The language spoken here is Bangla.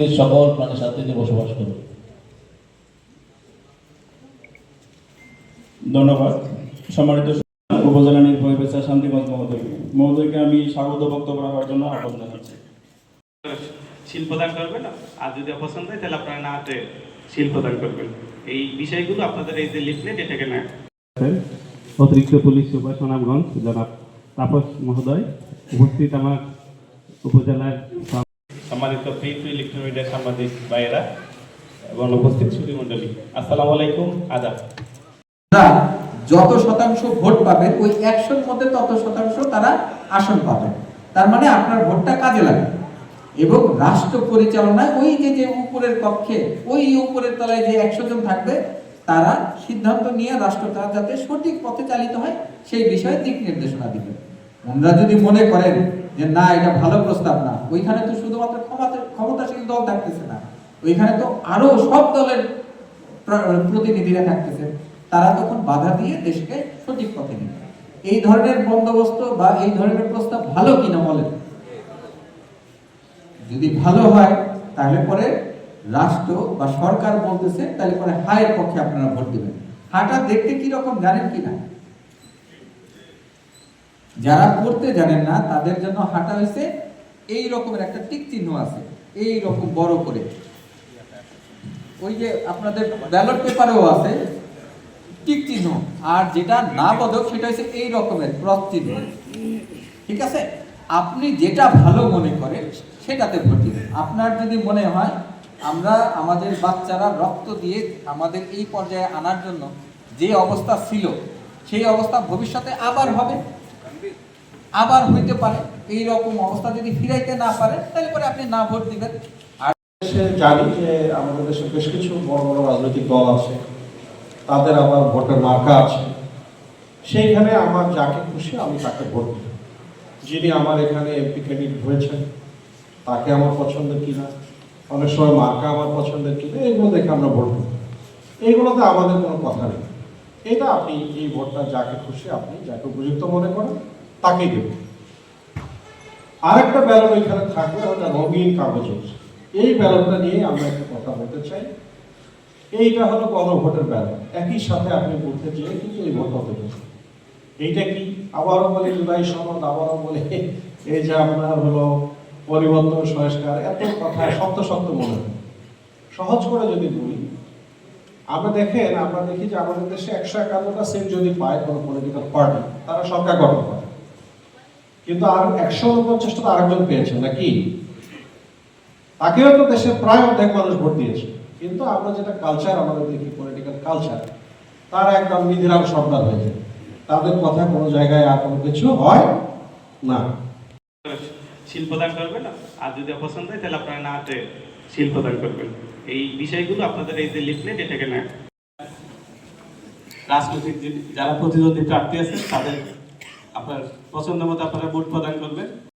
সকল প্রাণের সাথে যে বসবাস করবে। ধন্যবাদ। সম্মানিত উপজেলা নির্বাহী পেশা শান্তিগঞ্জ মহোদয় মহোদয়কে আমি স্বাগত বক্তব্য রাখার জন্য আহ্বান জানাচ্ছি। শিল্পদান করবেন আর যদি অপছন্দ হয় তাহলে আপনারা না হাতে শিল্পদান করবেন। এই বিষয়গুলো আপনাদের এই যে লিফলেট এটাকে না অতিরিক্ত পুলিশ সুপার সুনামগঞ্জ জনাব তাপস মহোদয় উপস্থিত আমার উপজেলার সম্মানিত প্রিয় ইলেকট্রনিক মিডিয়ার সাংবাদিক ভাইয়েরা এবং উপস্থিত সুধী মণ্ডলী, আসসালামু আলাইকুম তারা যত শতাংশ ভোট পাবেন ওই একশোর মধ্যে তত শতাংশ তারা আসন পাবেন তার মানে আপনার ভোটটা কাজে লাগে। এবং রাষ্ট্র পরিচালনায় ওই যে যে উপরের কক্ষে, ওই উপরের তলায় যে একশো জন থাকবে, তারা সিদ্ধান্ত নিয়ে রাষ্ট্রটা যাতে সঠিক পথে চালিত হয়, সেই বিষয়ে দিক নির্দেশনা দিবেন ওনারা যদি মনে করেন যে না, এটা ভালো প্রস্তাব না। ওইখানে তো শুধুমাত্র ক্ষমতা ক্ষমতাশীল দল থাকতেছে না। ওইখানে তো আরও সব দলের প্রতিনিধিরা থাকতেছে। তারা তখন বাধা দিয়ে দেশকে সঠিক পথে নিবে এই ধরনের বন্দোবস্ত বা এই ধরনের প্রস্তাব ভালো কিনা বলেন? যদি ভালো হয়, তাহলে পরে রাষ্ট্র বা সরকার বলতেছে, তাহলে পরে হায়ের পক্ষে আপনারা ভোট দিবেন। হাটা দেখতে কি রকম জানেন কি না যারা পড়তে জানেন না, তাদের জন্য হাঁটা হয়েছে এই রকমের একটা টিক চিহ্ন আছে, এই রকম বড় করে। ওই যে আপনাদের ব্যালট পেপারেও আছে, টিক চিহ্ন। আর যেটা না পদক, সেটা হচ্ছে এই রকমের ক্রস চিহ্ন। ঠিক আছে? আপনি যেটা ভালো মনে করেন, সেটাতে ভোট দিবেন আপনার যদি মনে হয়, আমরা আমাদের বাচ্চারা রক্ত দিয়ে আমাদের এই পর্যায়ে আনার জন্য যে অবস্থা ছিল, সেই অবস্থা ভবিষ্যতে আবার হবে। আবার হইতে পারে। এই রকম অবস্থা যদি ফিরাইতে না পারে, তাহলে পরে আপনি না ভোট দিবেন। আর জানি যে আমাদের দেশে বেশ কিছু বড় বড় রাজনৈতিক দল আছে। তাদের আবার ভোটের মার্কা আছে। সেইখানে আমার যাকে খুশি আমি তাকে ভোট দিই। যিনি আমার এখানে এমপি ক্যান্ডিডেট হয়েছেন, তাকে আমার পছন্দের কিনা? অনেক সময় মার্কা আমার পছন্দের কিনা? এগুলো দেখে আমরা ভোট দিই। এইগুলোতে আমাদের কোনো কথা নেই। এটা আপনি এই ভোটটা যাকে খুশি আপনি যাকে উপযুক্ত মনে করেন তাকেই দেবেন আরেকটা ব্যালট ওইখানে থাকবে, ওটা রঙিন কাগজের এই ব্যালটটা নিয়ে আমরা একটা কথা বলতে চাই। এইটা হলো গণভোটের ব্যালট একই সাথে আপনি বলতে চেয়ে কিন্তু এই ভোট হতে এইটা কি? আবারও বলে, জুলাই সনদ, আবারও বলে, এই যে আপনার হলো পরিবর্তন সংস্কার, এত কথা সত্য সত্য মনে হয়। সহজ করে যদি বলি, আমরা দেখেন, আমরা দেখি যে আমাদের দেশে একশো একান্নটা সিট যদি পায় কোনো পলিটিক্যাল পার্টি তারা সরকার গঠন করে। কিন্তু আর একশো উনপঞ্চাশটা তো আরেকজন পেয়েছেন নাকি? তাকেও তো দেশের প্রায় অর্ধেক মানুষ ভোট দিয়েছে। কিন্তু আমরা যেটা কালচার আমাদের দেখি পলিটিক্যাল কালচার তারা একদম নিধিরাম সর্দার হয়ে যায়। তাদের কথা কোনো জায়গায় আর কোনো কিছু হয় না। শিল্পদান করবেন আর যদি অপছন্দ হয় তাহলে আপনারা না হাতে শিল্পদান করবেন। এই বিষয়গুলো আপনাদের এই যে লিফলেট এটাকে না রাজনৈতিক যারা প্রতিদ্বন্দ্বী প্রার্থী আছেন তাদের আপনার পছন্দ মতো আপনারা ভোট প্রদান করবেন।